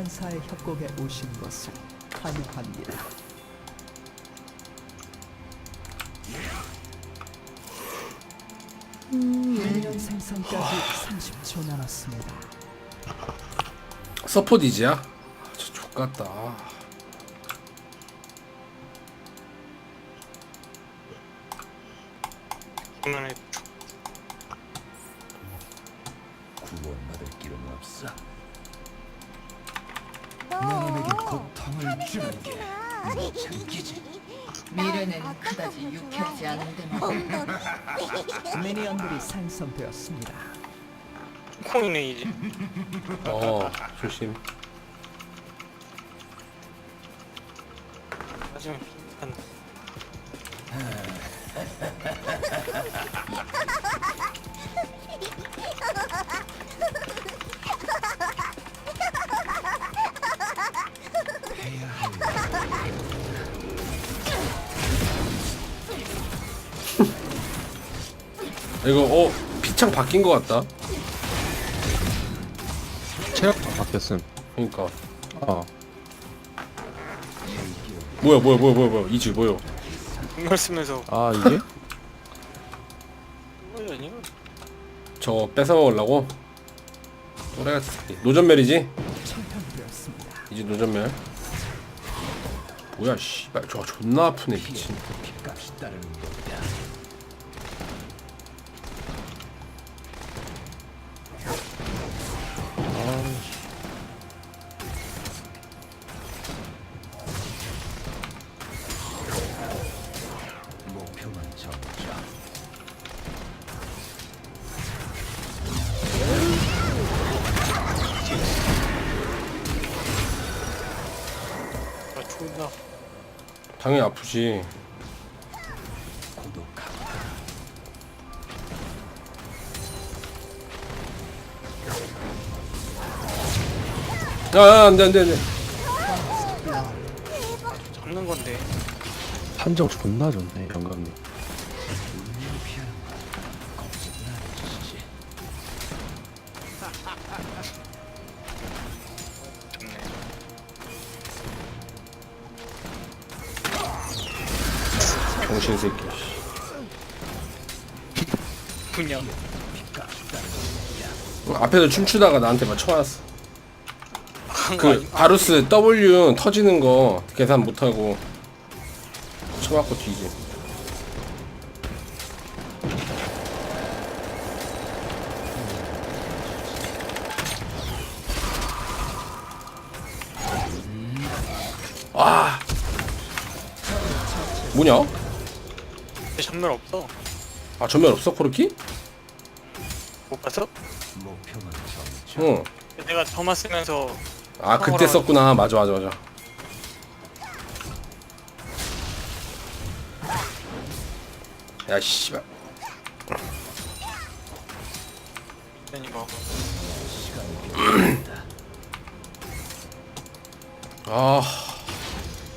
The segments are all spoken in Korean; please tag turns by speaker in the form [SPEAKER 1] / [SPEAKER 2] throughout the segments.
[SPEAKER 1] 소환사의 협곡에 오신 것을 환영합니다. 미니언 생성까지 30초 남았습니다.
[SPEAKER 2] 서포디지야? 아, 저 족같다.
[SPEAKER 3] 그러면
[SPEAKER 4] 주는 게 참기지.
[SPEAKER 5] 미래는 그다지 유쾌하지 않은데 뭐.
[SPEAKER 1] 미니언들이 생성되었습니다.
[SPEAKER 3] 콩이네 이제.
[SPEAKER 2] 어, 조심.
[SPEAKER 3] 하지만 한
[SPEAKER 2] 이거 어 피창 바뀐 것 같다.
[SPEAKER 6] 체력도 바뀌었음.
[SPEAKER 2] 그러니까
[SPEAKER 6] 어.
[SPEAKER 2] 뭐야 뭐야 뭐야 뭐야 뭐야 이즈 뭐야?
[SPEAKER 3] 쓰면서
[SPEAKER 6] 아 이게?
[SPEAKER 3] 뭐야 아니야?
[SPEAKER 2] 저거 뺏어 먹으려고? 또래 같은 새끼. 노전멸이지? 이제 노전멸. 뭐야 씨발 저 존나 아프네 미친. 당연히 아프지.
[SPEAKER 4] 고독하고
[SPEAKER 2] 야, 안 돼 안 돼 안 돼.
[SPEAKER 3] 잡는 건데.
[SPEAKER 6] 판정 존나 좋네 영감님.
[SPEAKER 2] 정신 새끼.
[SPEAKER 3] 그냥
[SPEAKER 2] 앞에서 춤추다가 나한테 막 쳐왔어. 그? 바루스 W 터지는 거 계산 못하고 쳐맞고 뒤지. 아 뭐냐?
[SPEAKER 3] 내 전멸 없어.
[SPEAKER 2] 아 전면 없어 코르키?
[SPEAKER 3] 못 봤어?
[SPEAKER 2] 응.
[SPEAKER 3] 내가 점화 쓰면서
[SPEAKER 2] 아 그때 썼구나. 맞아 맞아 맞아. 야 씨발.
[SPEAKER 3] 이런 이거
[SPEAKER 2] 아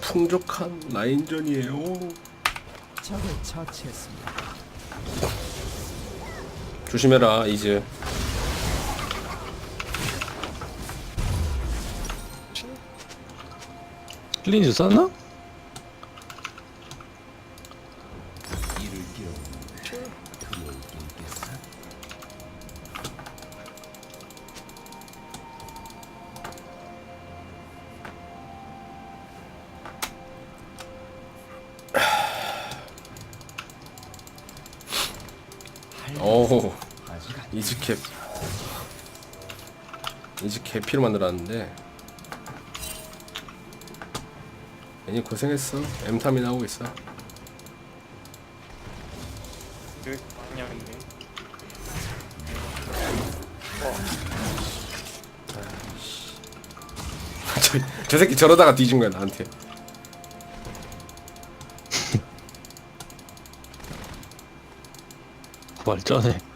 [SPEAKER 2] 풍족한 라인전이에요.
[SPEAKER 1] 적을 처치했습니다.
[SPEAKER 2] 조심해라 이즈.
[SPEAKER 6] 클린즈 썼나?
[SPEAKER 2] 캡피로 만들었는데 괜히 고생했어. 엠타민 하고 있어.
[SPEAKER 3] 하는데.
[SPEAKER 2] 저, 저 새끼 저러다가 뒤진 거야 나한테.
[SPEAKER 6] 말쩌네.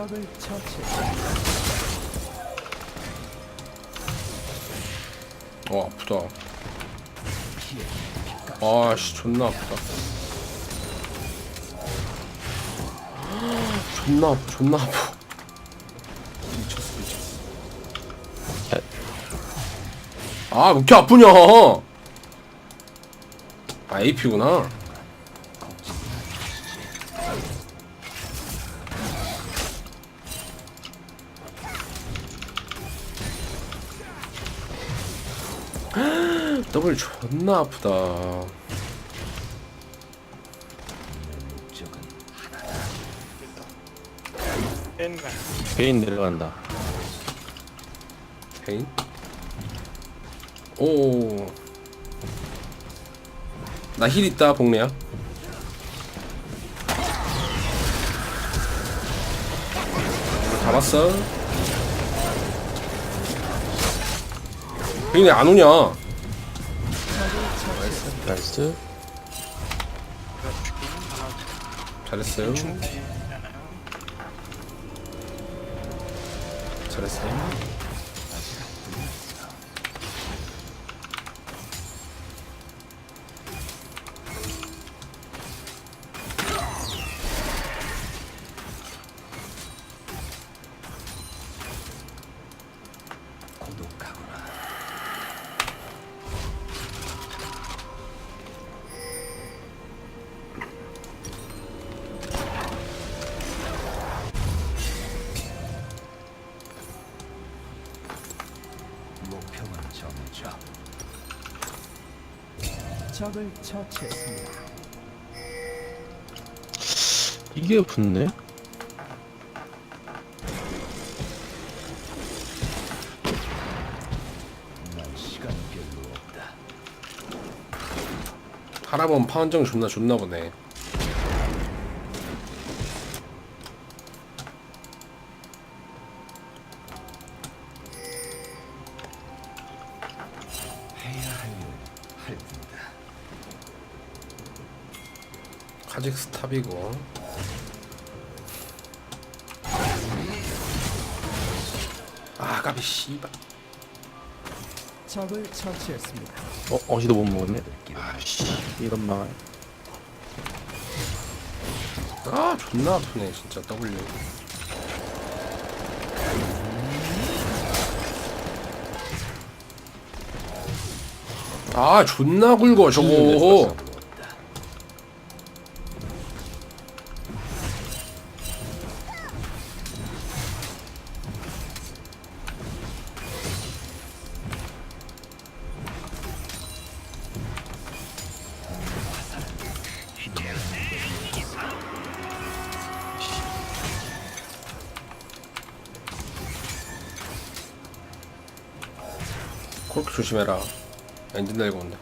[SPEAKER 1] 적을 처치.
[SPEAKER 2] 어 아프다. 아씨 존나 아프다. 존나 아파 존나 아파. 미쳤어 미쳤어. 아왜 이렇게 아프냐? 아 AP구나. 더블 존나 아프다.
[SPEAKER 3] 뺀.
[SPEAKER 6] 베인 내려간다.
[SPEAKER 2] 페인? 오. 나 힐 있다, 복래야. 잡았어. 페인이 안 오냐?
[SPEAKER 6] 나이스.
[SPEAKER 2] 잘했어요. 잘했어요.
[SPEAKER 1] 적을 처치했습니다.
[SPEAKER 6] 이게 붙네?
[SPEAKER 2] 할아버지 파원정 존나 좋나 보네. 카직 스 탑이고. 아, 까비 씨발.
[SPEAKER 1] 적을 처치했습니다.
[SPEAKER 6] 어, 어시도 못 먹었네. 아씨, 이런 망할.
[SPEAKER 2] 아, 존나 아프네, 진짜 W. 아, 존나 굵어, 저거. 조심해라. 엔진 달고 온다.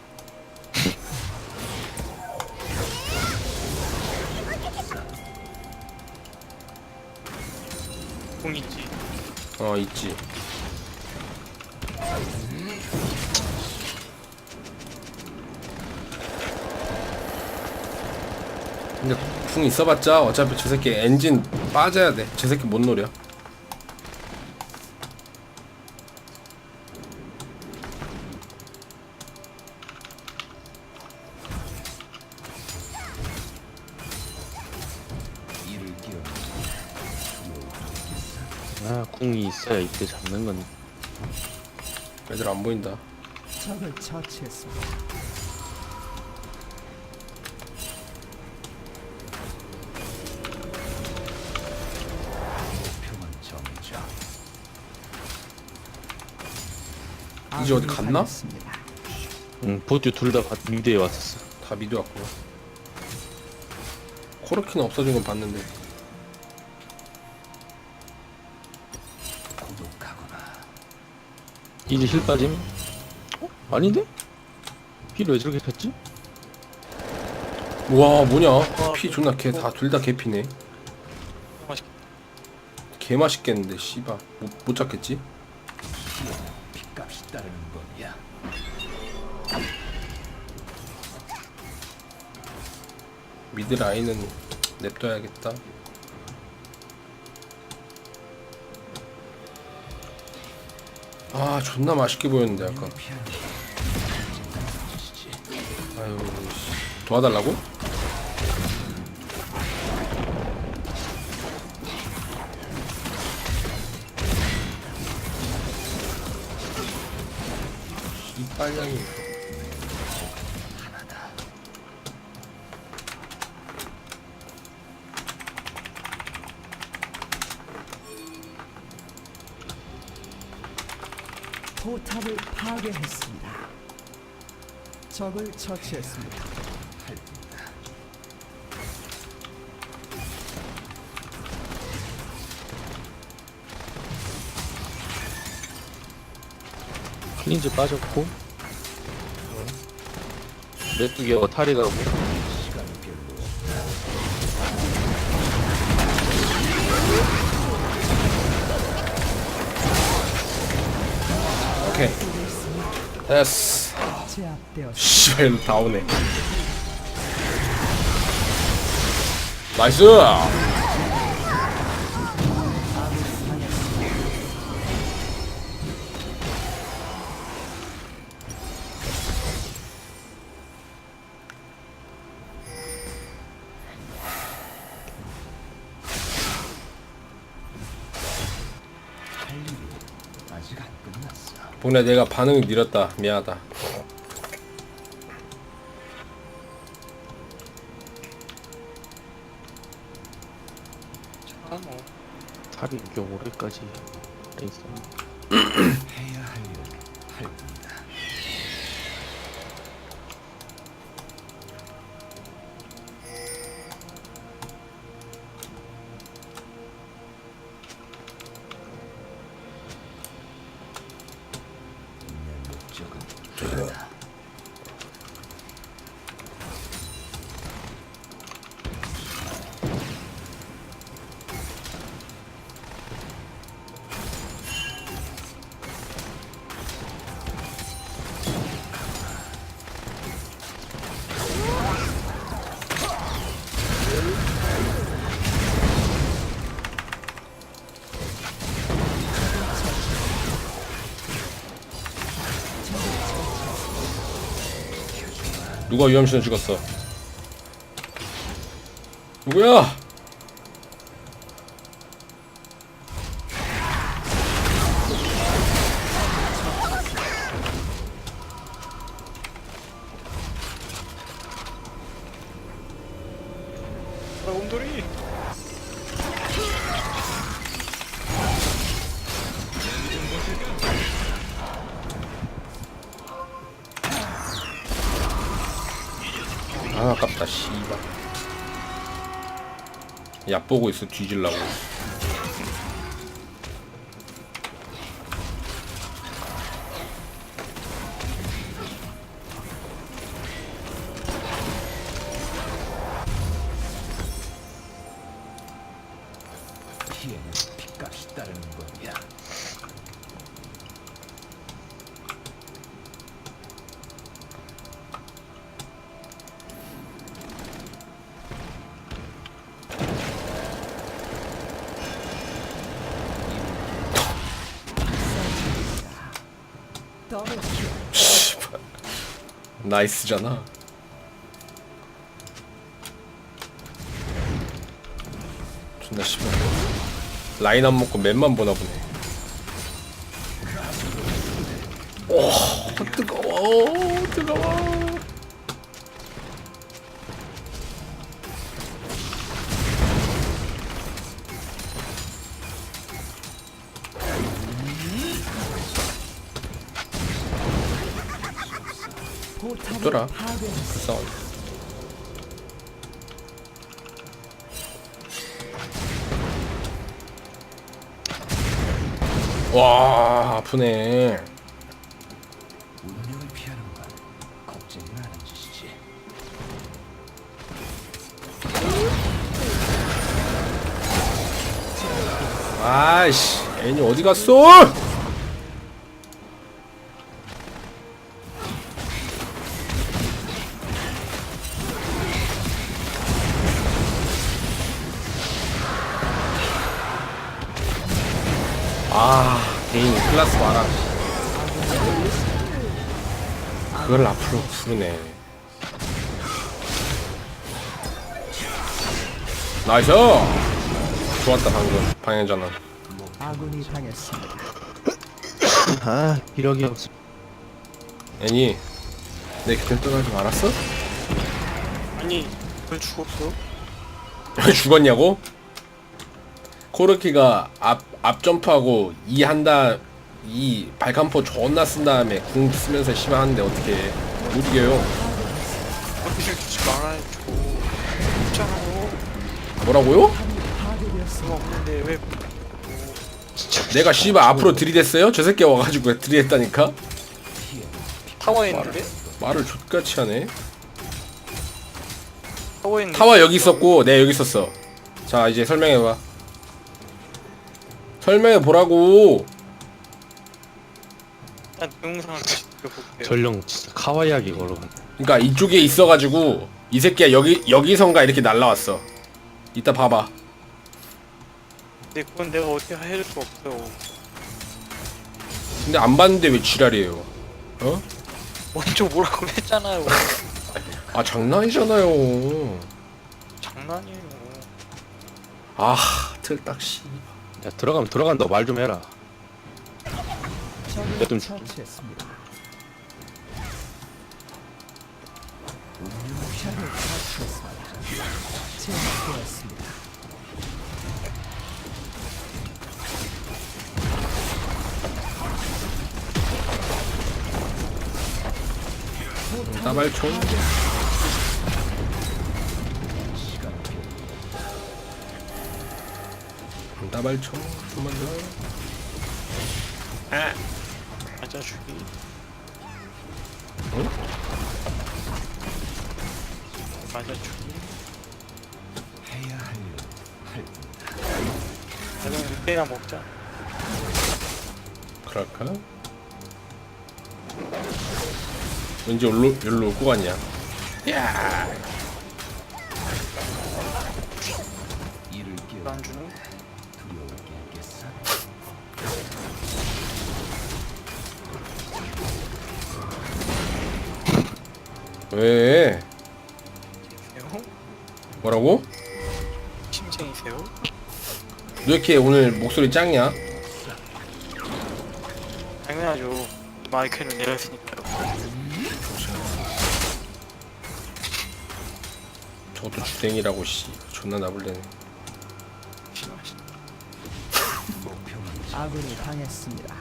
[SPEAKER 3] 공 있지.
[SPEAKER 2] 어, 있지. 근데 궁 있어봤자 어차피 저 새끼 엔진 빠져야 돼. 저 새끼 못 노려.
[SPEAKER 6] 있어야 이때 잡는 건.
[SPEAKER 2] 애들 안 보인다.
[SPEAKER 1] 적을 처치했습니다.
[SPEAKER 4] 목표만 정해줘.
[SPEAKER 2] 이제 어디 갔나?
[SPEAKER 1] 당했습니다.
[SPEAKER 6] 응, 보드 둘다 미드에 왔었어.
[SPEAKER 2] 다 미드 왔구나. 코르키는 없어진 건 봤는데.
[SPEAKER 6] 이제 힐 빠짐? 어? 아닌데? 힐 왜 저렇게 폈지?
[SPEAKER 2] 와 뭐냐 피 존나 개다둘 다 개피네. 개 맛있겠는데 씨발 못, 못 잡겠지?
[SPEAKER 4] 핏값이 따르는 법이야.
[SPEAKER 2] 미드 라인은 냅둬야겠다 아 존나 맛있게 보였는데 아까. 아유 씨. 도와달라고? 이 빨량이
[SPEAKER 1] 적을 처치했습니다.
[SPEAKER 6] 클린즈 빠졌고 메뚜기하고 탈이 가고
[SPEAKER 4] 시간이 별로 없다.
[SPEAKER 2] 오케이 됐어
[SPEAKER 1] 제압되었습니다.
[SPEAKER 2] 씨발 이거 다 오네 나이스. 보내 내가 반응이 느렸다 미안하다
[SPEAKER 6] 탈이 이게 올해까지 돼 있어
[SPEAKER 4] 해야 할 일을 할 뿐이다. 내 목적은 하나다.
[SPEAKER 2] 누가 위험시에 죽었어? 누구야
[SPEAKER 3] 아
[SPEAKER 2] 아깝다 씨발. 약 보고 있어 뒤질라고 나이스잖아. 존나 씨발 라인 안 먹고 맵만 보나 보네. 오 뜨거워. 뜨거워 죽더라. 불쌍하게. 와 아프네. 아이씨 애니 어디 갔어? 아 개인 클라스 마라 그걸 앞으로 부르네 나이스 좋았다 방금 방향전환
[SPEAKER 1] 아군이 당했습니다.
[SPEAKER 6] 아 기력이 없어
[SPEAKER 2] 애니 내 곁을 떠나지 말았어?
[SPEAKER 3] 아니 왜 죽었어?
[SPEAKER 2] 죽었냐고? 코르키가 앞, 앞 점프하고 이 한다 이 발칸포 존나 쓴 다음에 궁 쓰면서 심하는데 어떻게 해? 못 이겨요
[SPEAKER 3] 어디를 주지 말아야죠 있잖아요
[SPEAKER 2] 뭐라고요?
[SPEAKER 3] 그거 없는데 왜
[SPEAKER 2] 내가 씨발 앞으로 들이댔어요? 저 새끼 와가지고 들이댔다니까?
[SPEAKER 3] 타워에 있는데?
[SPEAKER 2] 말을 족같이 하네
[SPEAKER 3] 타워에 있는데
[SPEAKER 2] 타워 여기 있었고 내 여기 있었어 자 이제 설명해봐 설명해 보라고.
[SPEAKER 3] 일단 영상을 다시 보볼게요.
[SPEAKER 6] 전령 진짜 카와이하게 걸어
[SPEAKER 2] 그니까 이쪽에 있어가지고 이 새끼가 여기 여기선가 이렇게 날라왔어. 이따 봐봐.
[SPEAKER 3] 근데 그건 내가 어떻게 해줄 수 없어요
[SPEAKER 2] 근데 안 봤는데 왜 지랄이에요? 어?
[SPEAKER 3] 먼저 뭐라고 했잖아요.
[SPEAKER 2] 아 장난이잖아요.
[SPEAKER 3] 장난이에요.
[SPEAKER 2] 아 틀딱씨
[SPEAKER 6] 야 들어가면 들어간다 말 좀 해라
[SPEAKER 1] 적을
[SPEAKER 6] 좀-
[SPEAKER 1] 처치했습니다. 적을 처치했습니다. 제압되었습니다.
[SPEAKER 2] 따발총 따발총 좀만 더.
[SPEAKER 3] 맞아 주기.
[SPEAKER 2] 응?
[SPEAKER 3] 맞아 주기.
[SPEAKER 4] 해야 할일할
[SPEAKER 3] 나중에 육개나 먹자.
[SPEAKER 2] 그럴까? 왠지 여기로, 여기로 올것 같냐? 야
[SPEAKER 4] 이를 깨워.
[SPEAKER 3] 이거 안 주는
[SPEAKER 2] 왜?
[SPEAKER 3] 세요?
[SPEAKER 2] 뭐라고?
[SPEAKER 3] 심쟁이세요?
[SPEAKER 2] 너 이렇게 오늘 목소리 짱이야?
[SPEAKER 3] 당연하죠 마이크는 내가 했으니까요
[SPEAKER 2] 저것도 주댕이라고 씨 존나 나불대네
[SPEAKER 1] 아군이 당했습니다.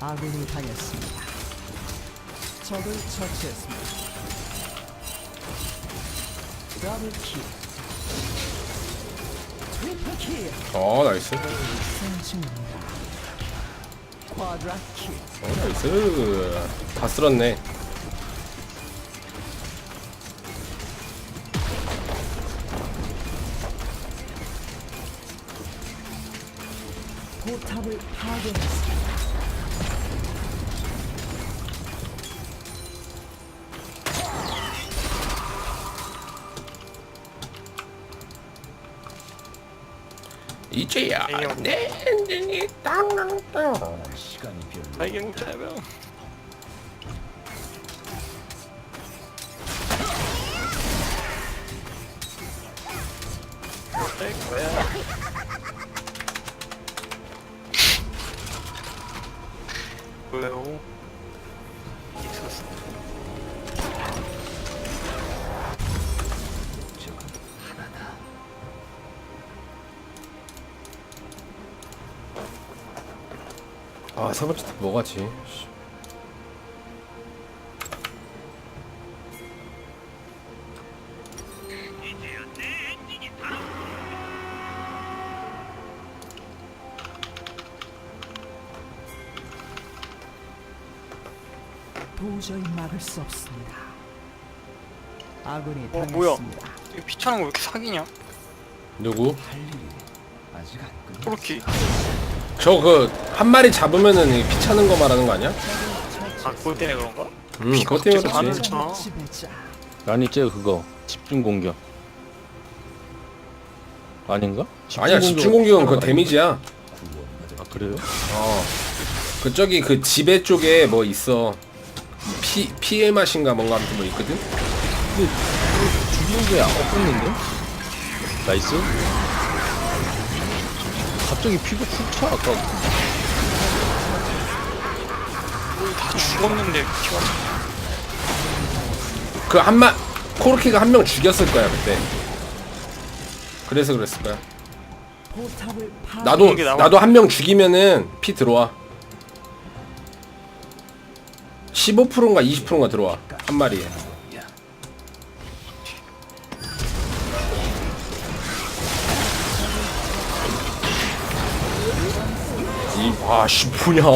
[SPEAKER 1] 아군이 당했습니다. 적을 처치했습니다. 더블 킬. 트리플 킬.
[SPEAKER 2] 어 나이스
[SPEAKER 1] 승진입니다. 쿼드라 킬.
[SPEAKER 2] 어 나이스 다 쓸었네 이제야. 내 엔딩이 땅땅땅
[SPEAKER 4] 시간이 별로.
[SPEAKER 3] 발
[SPEAKER 2] 뭐가지 씨.
[SPEAKER 1] 도저히 막을 수 없습니다. 아군이
[SPEAKER 3] 어, 뭐야?
[SPEAKER 1] 당했습니다.
[SPEAKER 3] 이거 피차는 거 왜 이렇게 사기냐?
[SPEAKER 2] 누구?
[SPEAKER 4] 할 일이 아직 안 끝.
[SPEAKER 3] 그렇게
[SPEAKER 2] 저 그 한 마리 잡으면은 이피 차는 거 말하는 거 아니야?
[SPEAKER 3] 아 그것 때문에 그런가?
[SPEAKER 2] 음 그것 때문에
[SPEAKER 3] 갑자기
[SPEAKER 2] 그렇지
[SPEAKER 6] 아니 쟤 그거 집중 공격 아닌가?
[SPEAKER 2] 아니야 집중 공격은 그거
[SPEAKER 6] 거
[SPEAKER 2] 데미지야?
[SPEAKER 6] 아 그래요?
[SPEAKER 2] 어 그쪽이 그 지배 쪽에 뭐 있어 피 피해 맛인가 뭔가 아무튼 뭐 있거든
[SPEAKER 6] 근데 죽이는 게 없었는데? 나이스 갑자기 피가 훅차. 아까
[SPEAKER 3] 다 죽었는데
[SPEAKER 2] 그 한마 코르키가 한 명 죽였을 거야 그때. 그래서 그랬을 거야. 나도
[SPEAKER 3] 게 나와.
[SPEAKER 2] 나도 한 명 죽이면은 피 들어와. 15%인가 20%인가 들어와. 한 마리에 이와씨 뭐냐.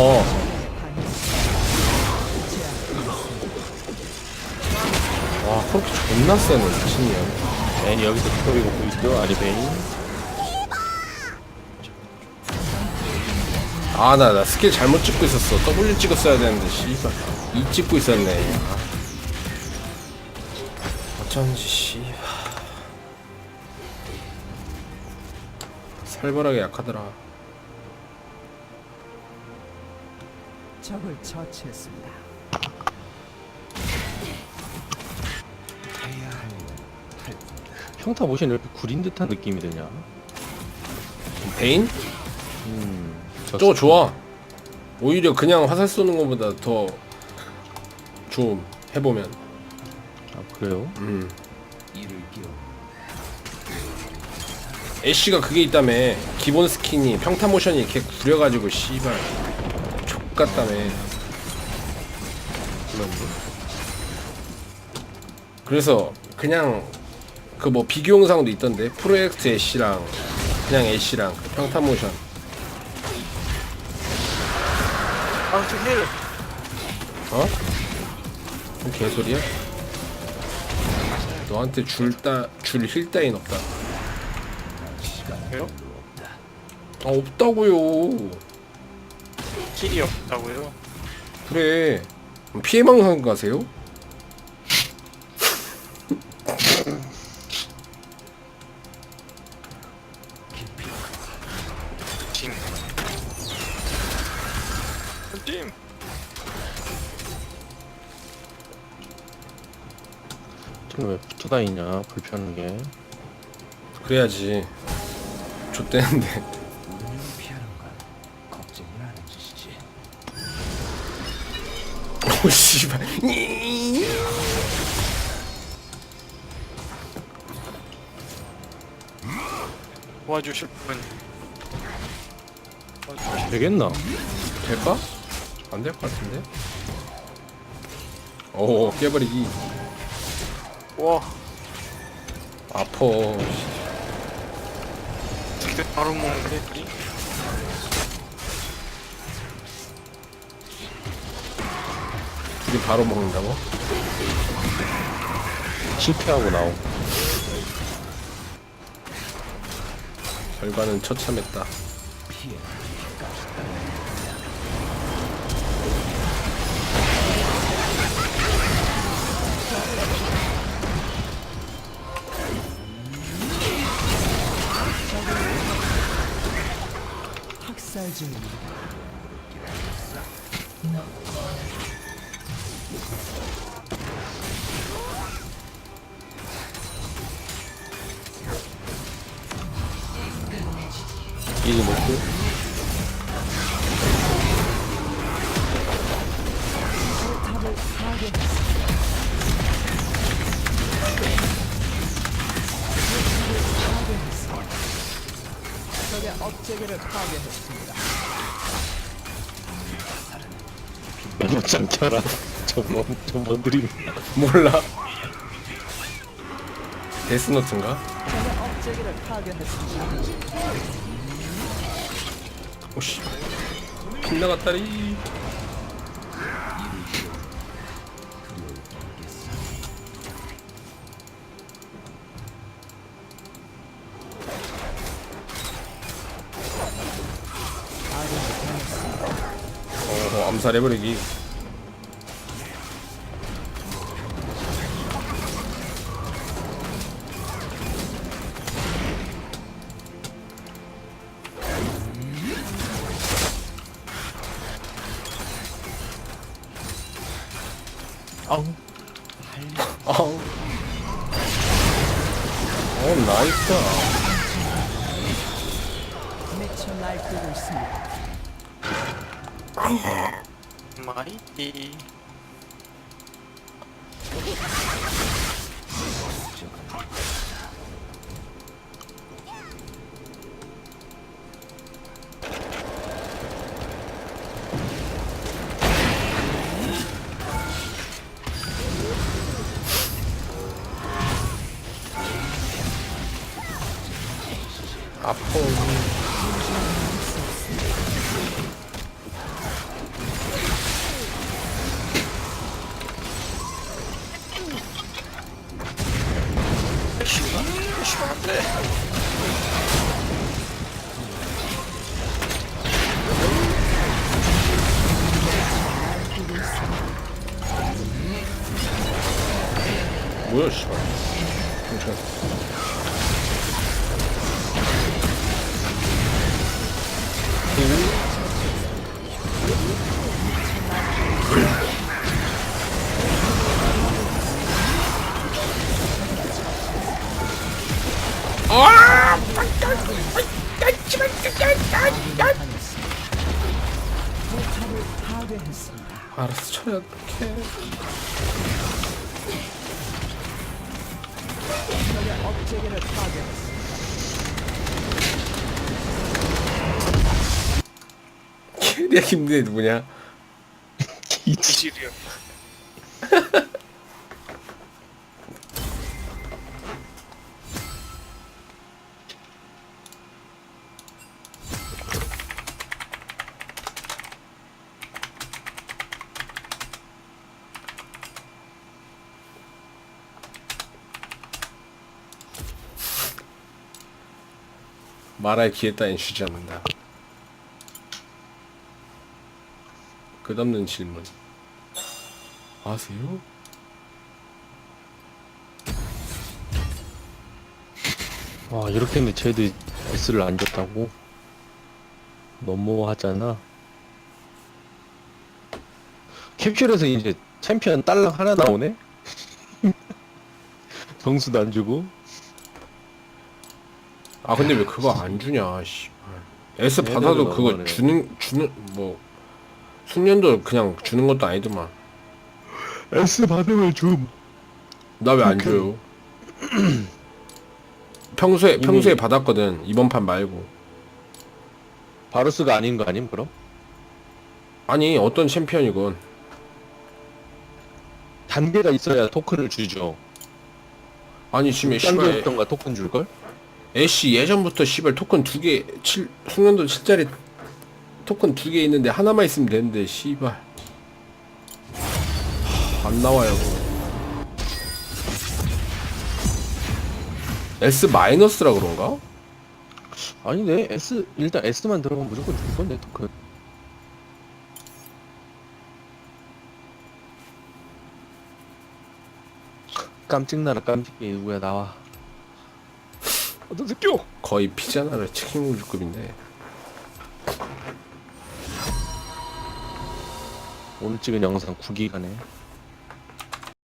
[SPEAKER 2] 와 코르키 존나 세네 미친년.
[SPEAKER 6] 베인 여기서 스토리 보고 있죠? 아니 베인?
[SPEAKER 2] 아나나 스킬 잘못 찍고 있었어. W 찍었어야 되는데 씨발 E 찍고 있었네 아. 어쩐지 씨발 살벌하게 약하더라
[SPEAKER 1] 적을 처치했습니다.
[SPEAKER 4] 해야 할 일을 할 뿐이다.
[SPEAKER 6] 평타 모션 이렇게 구린 듯한 느낌이 드냐?
[SPEAKER 2] 베인?
[SPEAKER 6] 음
[SPEAKER 2] 저거 좋아 오히려 그냥 화살 쏘는 것보다 더좀 해보면
[SPEAKER 6] 아 그래요?
[SPEAKER 2] 음
[SPEAKER 4] 이를 끼워
[SPEAKER 2] 애쉬가 그게 있다며 기본 스킨이 평타 모션이 이렇게 구려가지고 씨발 족같다며 그래서 그냥 그 뭐 비교 영상도 있던데 프로젝트 애쉬랑 그냥 애쉬랑 그 평타 모션
[SPEAKER 3] 아저 힐.
[SPEAKER 2] 어? 뭔 개소리야? 너한테 줄따줄힐 따윈 없다
[SPEAKER 3] 왜요?
[SPEAKER 2] 아 없다고요
[SPEAKER 3] 힐이 없다고요?
[SPEAKER 2] 그래 피해망상 가세요?
[SPEAKER 3] 징. 팀.
[SPEAKER 6] 쟤는 왜 붙어 다니냐 불편하게
[SPEAKER 2] 그래야지 좆대는데
[SPEAKER 3] 도와주실 분. 도와주실
[SPEAKER 6] 되겠나?
[SPEAKER 2] 될까? 안 될 것 같은데 오 깨버리기
[SPEAKER 3] 와.
[SPEAKER 2] 아퍼
[SPEAKER 3] 그때 바로 먹는데. 둘이
[SPEAKER 2] 바로 먹는다고?
[SPEAKER 6] 실패하고 나옴
[SPEAKER 2] 결과는 처참했다
[SPEAKER 1] 중입니다. 적의 업체계를 파괴했습니다.
[SPEAKER 6] 메모장 켜라 저뭔저뭔 드림
[SPEAKER 2] 몰라 데스노트인가?
[SPEAKER 1] 적의 업체계를 파괴했습니다.
[SPEAKER 2] 오씨 빗나갔다리 암살해버리기.
[SPEAKER 6] 아우
[SPEAKER 2] 어 나이스
[SPEAKER 1] 미쳐 날뛰고 있습니다.
[SPEAKER 3] 마
[SPEAKER 2] 뭐야 씨발
[SPEAKER 1] 파괴했습니다.
[SPEAKER 2] 알았어 어떡 힘든 애 누구냐
[SPEAKER 3] 이질이요.
[SPEAKER 2] 말할 기회 따윈 주지 않는다 끝없는 질문. 아세요?
[SPEAKER 6] 와 이렇게 하면 쟤도 S를 안 줬다고? 너무하잖아. 캡슐에서 이제 챔피언 딸랑 하나 나오네? 정수도 안 주고?
[SPEAKER 2] 아 근데 왜 그거 안 주냐 씨발. S 받아도 그거. 주는 주는 뭐 숙련도 그냥 주는 것도 아니더만.
[SPEAKER 6] S 받으면 좀
[SPEAKER 2] 나 왜 안 줘요? 평소에 평소에 받았거든. 이번 판 말고.
[SPEAKER 6] 바루스가 아닌 거 아님 그럼?
[SPEAKER 2] 아니 어떤 챔피언이건.
[SPEAKER 6] 단계가 있어야 토큰을 주죠.
[SPEAKER 2] 아니 지금 씨발
[SPEAKER 6] 단계부터가 토큰 줄 걸?
[SPEAKER 2] 애쉬 예전부터 씨발 토큰 두개 칠 숙련도 7짜리 토큰 두 개 있는데 하나만 있으면 되는데 씨발. 하, 안 나와요 S 마이너스라 그런가?
[SPEAKER 6] 아니네 S 일단 S만 들어가면 무조건 줄 건데 토큰. 깜찍나라 깜찍이 누구야 나와. 어떤 새끼요?
[SPEAKER 2] 거의 피자나를 치킨 우주급인데
[SPEAKER 6] 오늘 찍은 영상 9기가네